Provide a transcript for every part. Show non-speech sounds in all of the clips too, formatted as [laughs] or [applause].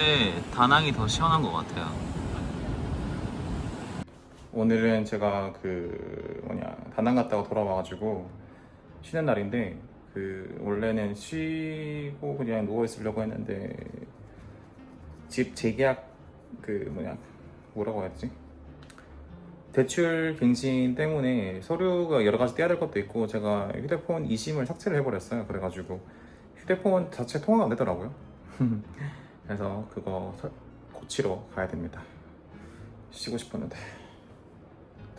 도착했는데 다낭이 더 시원한 것 같아요. 오늘은 제가 그 뭐냐 다낭 갔다가 돌아와가지고 쉬는 날인데 그 원래는 쉬고 그냥 누워 있으려고 했는데 집 재계약 그 뭐냐 뭐라고 해야 되지? 대출 갱신 때문에 서류가 여러 가지 떼야 될 것도 있고 제가 휴대폰 이심을 삭제를 해버렸어요. 그래가지고 휴대폰 자체 통화가 안 되더라고요 [laughs] 그래서 그거 설- 고치러 가야 됩니다 쉬고 싶었는데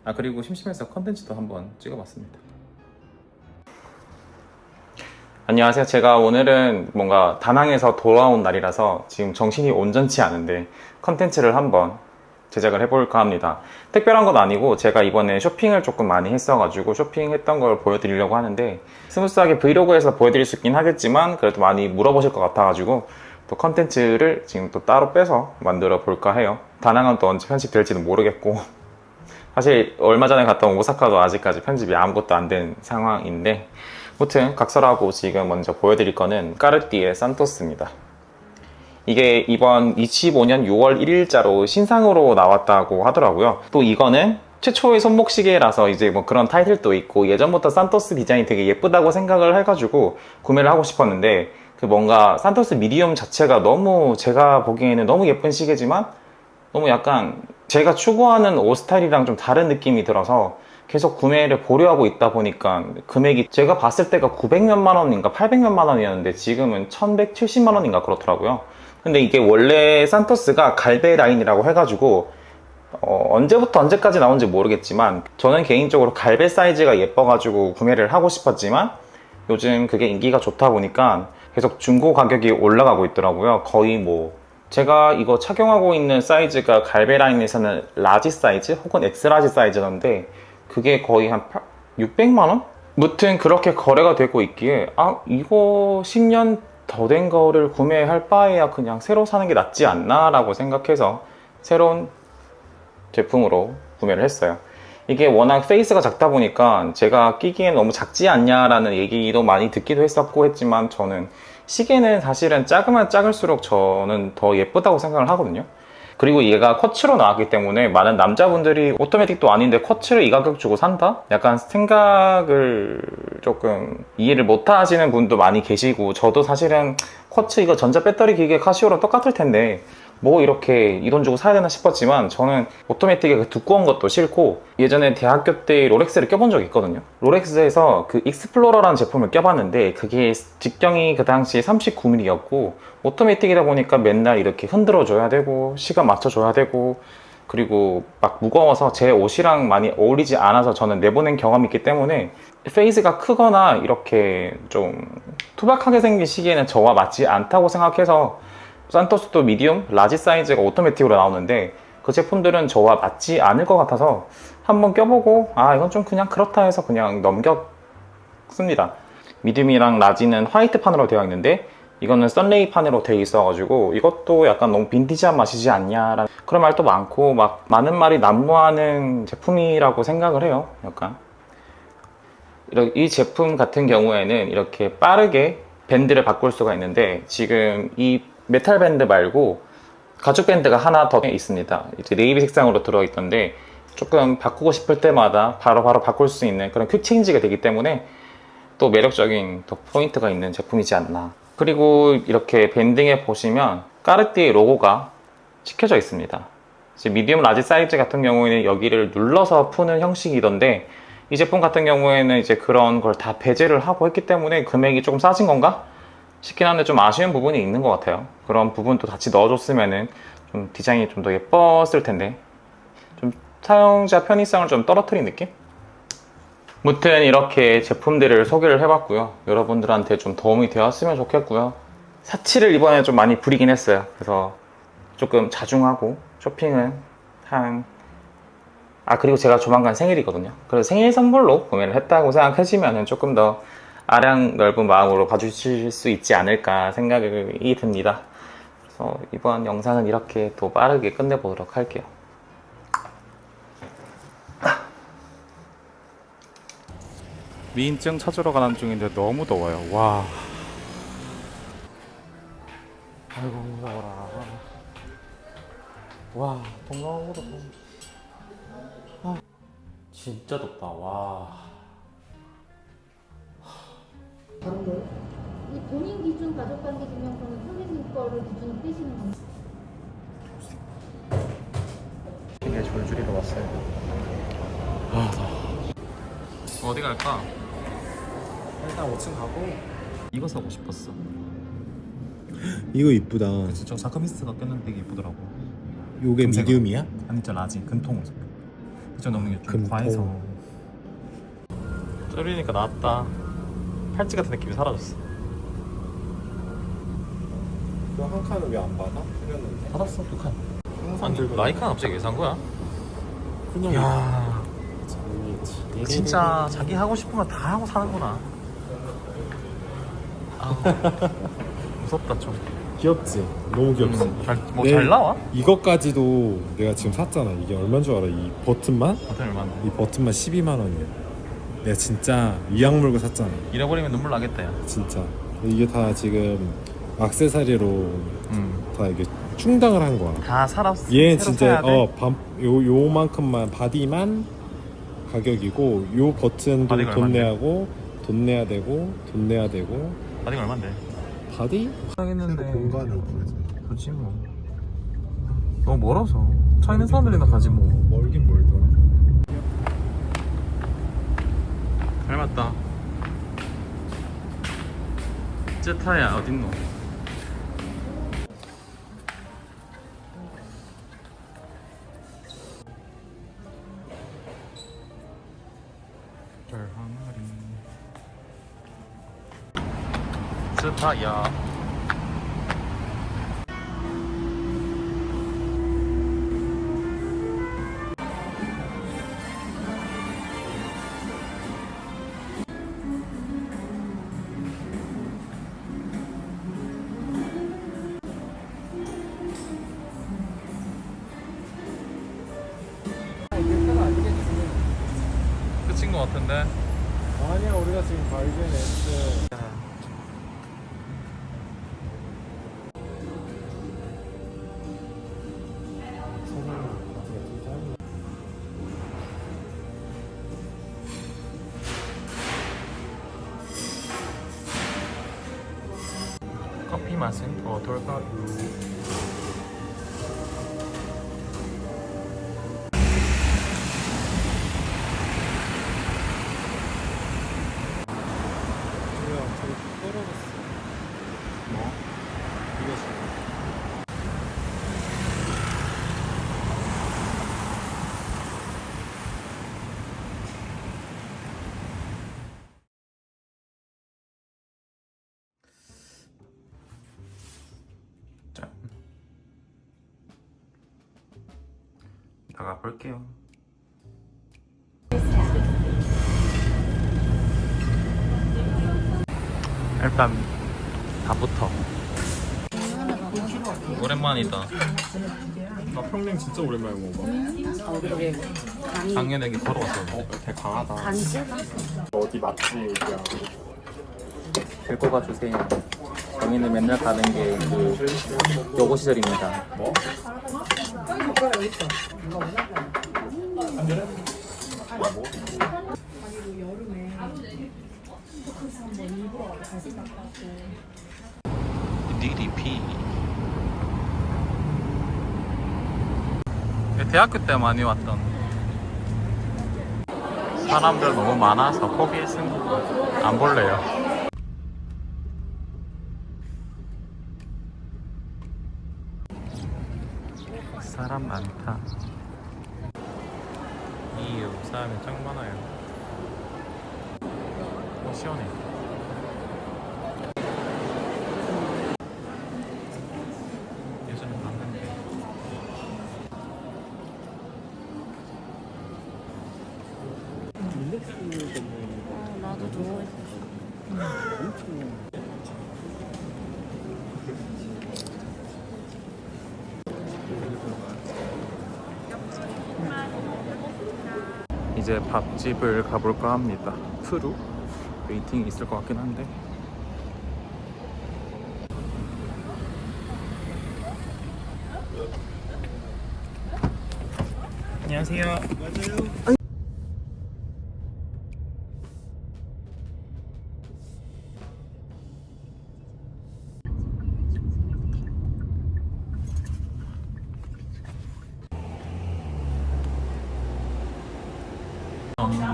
아 그리고 심심해서 컨텐츠도 한번 찍어봤습니다. 안녕하세요. 제가 오늘은 뭔가 다낭에서 돌아온 날이라서 지금 정신이 온전치 않은데 컨텐츠를 한번 제작을 해볼까 합니다. 특별한 건 아니고 제가 이번에 쇼핑을 조금 많이 했어가지고 쇼핑했던 걸 보여드리려고 하는데 스무스하게 브이로그에서 보여드릴 수 있긴 하겠지만 그래도 많이 물어보실 것 같아가지고 또 컨텐츠를 지금 또 따로 빼서 만들어 볼까 해요. 다낭은 또 언제 편집될지는 모르겠고 [laughs] 사실 얼마 전에 온 오사카도 아직까지 편집이 아무것도 안 된 상황인데 무튼 각설하고 지금 먼저 보여드릴 거는 까르띠에 산토스입니다. 이게 이번 25년 6월 1일자로 신상으로 나왔다고 하더라고요. 또 이거는 최초의 손목시계라서 이제 뭐 그런 타이틀도 있고 예전부터 산토스 디자인이 되게 예쁘다고 생각을 해가지고 구매를 하고 싶었는데 그 뭔가 산토스 미디움 자체가 너무 제가 보기에는 너무 예쁜 시계지만 너무 약간 제가 추구하는 옷 스타일이랑 좀 다른 느낌이 들어서 계속 구매를 보려하고 있다 보니까 금액이 제가 봤을 때가 900몇만 원인가 800몇만 원이었는데 지금은 1170만 원인가 그렇더라고요. 근데 이게 원래 산토스가 갈베 라인이라고 해가지고 어, 언제부터 언제까지 나온지 모르겠지만 저는 개인적으로 갈베 사이즈가 예뻐가지고 구매를 하고 싶었지만 요즘 그게 인기가 좋다 보니까 계속 중고 가격이 올라가고 있더라고요. 거의 뭐 제가 이거 착용하고 있는 사이즈가 갈베 라인에서는 라지 사이즈 혹은 엑스라지 사이즈던데 그게 거의 한 600만 원? 무튼 그렇게 거래가 되고 있기에 아 이거 10년 더 된 거를 구매할 바에야 그냥 새로 사는 게 낫지 않나 라고 생각해서 새로운 제품으로 구매를 했어요. 이게 워낙 페이스가 작다 보니까 제가 끼기엔 너무 작지 않냐라는 얘기도 많이 듣기도 했었고 했지만 저는 시계는 사실은 작으면 작을수록 저는 더 예쁘다고 생각을 하거든요. 그리고 얘가 쿼츠로 나왔기 때문에 많은 남자분들이 오토매틱도 아닌데 쿼츠를 이 가격 주고 산다? 약간 생각을 조금 이해를 못 하시는 분도 많이 계시고 저도 사실은 쿼츠 이거 전자 배터리 기계 카시오랑 똑같을 텐데 뭐 이렇게 이 돈 주고 사야 되나 싶었지만 저는 오토매틱의 그 두꺼운 것도 싫고 예전에 대학교 때 롤렉스를 껴본 적이 있거든요. 롤렉스에서 그 익스플로러라는 제품을 껴봤는데 그게 직경이 그 당시에 39mm였고 오토매틱이다 보니까 맨날 이렇게 흔들어 줘야 되고 시간 맞춰 줘야 되고 그리고 막 무거워서 제 옷이랑 많이 어울리지 않아서 저는 내보낸 경험이 있기 때문에 페이스가 크거나 이렇게 좀 투박하게 생긴 시계는 저와 맞지 않다고 생각해서 산토스도 미디움, 라지 사이즈가 오토매틱으로 나오는데 그 제품들은 저와 맞지 않을 것 같아서 한번 껴보고 아 이건 좀 그냥 그렇다 해서 그냥 넘겼습니다. 미디움이랑 라지는 화이트 판으로 되어 있는데 이거는 썬레이 판으로 되어 있어가지고 이것도 약간 너무 빈티지한 맛이지 않냐라는 그런 말도 많고 막 많은 말이 난무하는 제품이라고 생각을 해요. 약간 이 제품 같은 경우에는 이렇게 빠르게 밴드를 바꿀 수가 있는데 지금 이 메탈 밴드 말고 가죽 밴드가 하나 더 있습니다. 이제 네이비 색상으로 들어있던데 조금 바꾸고 싶을 때마다 바로바로 바꿀 수 있는 그런 퀵 체인지가 되기 때문에 또 매력적인 또 포인트가 있는 제품이지 않나. 그리고 이렇게 밴딩에 보시면 까르띠에 로고가 찍혀져 있습니다. 미디움 라지 사이즈 같은 경우에는 여기를 눌러서 푸는 형식이던데 이 제품 같은 경우에는 이제 그런 걸 다 배제를 하고 했기 때문에 금액이 조금 싸진 건가 싶긴 한데 좀 아쉬운 부분이 있는 것 같아요. 그런 부분도 같이 넣어줬으면은 좀 디자인이 좀 더 예뻤을 텐데 좀 사용자 편의성을 좀 떨어뜨린 느낌? 무튼 이렇게 제품들을 소개를 해봤고요. 여러분들한테 좀 도움이 되었으면 좋겠고요. 사치를 이번에 좀 많이 부리긴 했어요. 그래서 조금 자중하고 쇼핑은 한 아 그리고 제가 조만간 생일이거든요. 그래서 생일 선물로 구매를 했다고 생각하시면 조금 더 아량 넓은 마음으로 봐주실 수 있지 않을까 생각이 듭니다. 그래서 이번 영상은 이렇게 또 빠르게 끝내보도록 할게요. 미인증 찾으러 가는 중인데 너무 더워요. 와. 아이고 더워라. 와 동남아보다 더 아, 진짜 덥다 와 다른 거요? 이 본인 기준 가족관계 증명서는 선생님 거를 기준으로 떼시는 건가요? 되게 줄줄이로 왔어요 어디 갈까? 일단 5층 가고 이거 사고 싶었어. 이거 이쁘다. 그치, 저 자크미스트가 꼈는 되게 예쁘더라고. 요게 금색으로. 미디움이야? 아니, 저 라지, 샀어. 그저 너무 좀 금통. 과해서. 쫄리니까 나왔다 팔찌 같은 느낌이 사라졌어 너한 칸은 왜 안 받아? 틀렸는데. 받았어 두 칸 항상 아니 들고 라이카 갑자기 왜 산 거야? 그냥 야 재미있지. 진짜 자기 하고 싶은 거 다 하고 사는구나 아우, [laughs] 무섭다 좀 귀엽지? 너무 귀엽지? 뭐 네. 잘 나와? 이것까지도 내가 지금 샀잖아. 이게 얼마인 줄 알아? 이 버튼만? 어떤 얼마인데? 이 버튼만 12만 원이야. 내가 진짜 위약 물고 샀잖아. 잃어버리면 눈물 나겠다 야 진짜. 이게 다 지금 악세사리로 음. 다 이게 충당을 한 거야. 다 살았 얘 새로 진짜 사야 돼? 어, 밤, 요 요만큼만 바디만 가격이고 요 버튼도 바디가 돈 얼만데? 내야 하고 돈 내야 되고 돈 내야 되고 바디가 얼만데? 바디? 하겠는데 공간을 보여줘. 그렇지 뭐 너무 멀어서 차 있는 사람들이나 가지 뭐 멀긴 멀더라. 닮았다. 쯔타야 어딨노? 별 쯔타야 것 같은데 아니야 우리가 지금 발견했어. 커피 맛은 어떨까요? 나가 볼게요. 일단 밥부터. 오랜만이다. 나 평냉 진짜 오랜만에 먹어봐. 작년에 여기 걸어왔었는데. 되게 강하다. 어디 맛집이야? 데리고 가주세요. 저희는 맨날 가는 게 그 요고 시절입니다. DDP. 대학교 때 많이 왔던 사람들 너무 많아서 포기했습니다. 안 볼래요. 사람 많다. 이유 사람이 짱 많아요. 어, 시원해. 이제 밥집을 가볼까 합니다. 푸루 웨이팅이 있을 것 같긴 한데. 안녕하세요. 맞아요.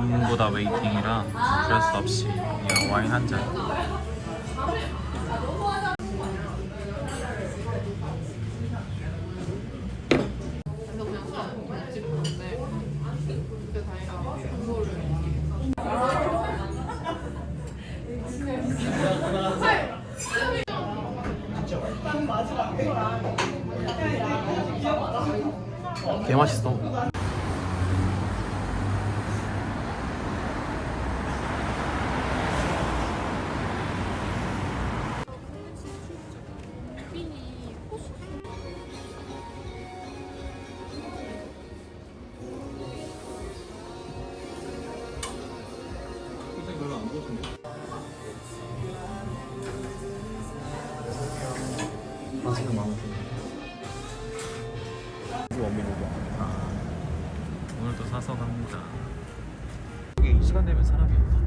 전부 다 웨이팅이라 어쩔 수 없이 그냥 와인 한 잔. 개 맛있어. 맛있는 마음 아, 오늘도 사서 갑니다. 여기 이 시간 되면 사람이 없다.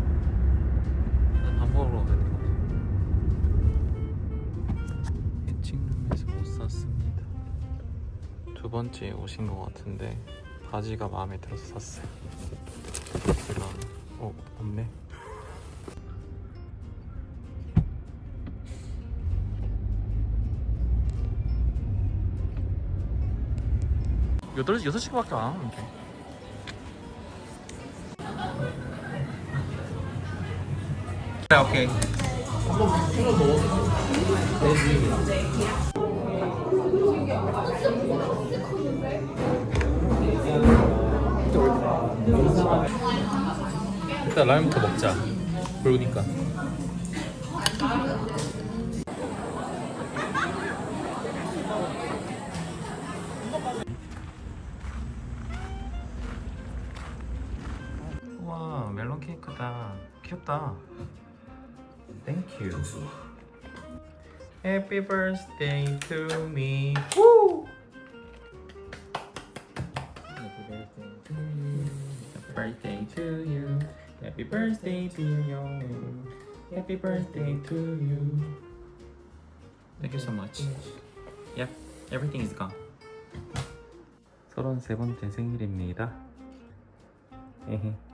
난밥 먹으러 가야 되거든. 해칭룸에서 못 샀습니다. 두 번째 오신 것 같은데 바지가 마음에 들어서 샀어요. 제가 어 없네. 여덟 여섯 시간밖에 안 하는데. 네, 오케이. 일단 라면부터 먹자. 그러니까. 우와 멜론 케이크다 귀엽다 땡큐 Happy birthday to me Woo! Happy birthday to you Happy birthday to you Happy birthday to you Happy birthday to you Thank you so much Yep, everything is gone 33번째 생일입니다 헤헤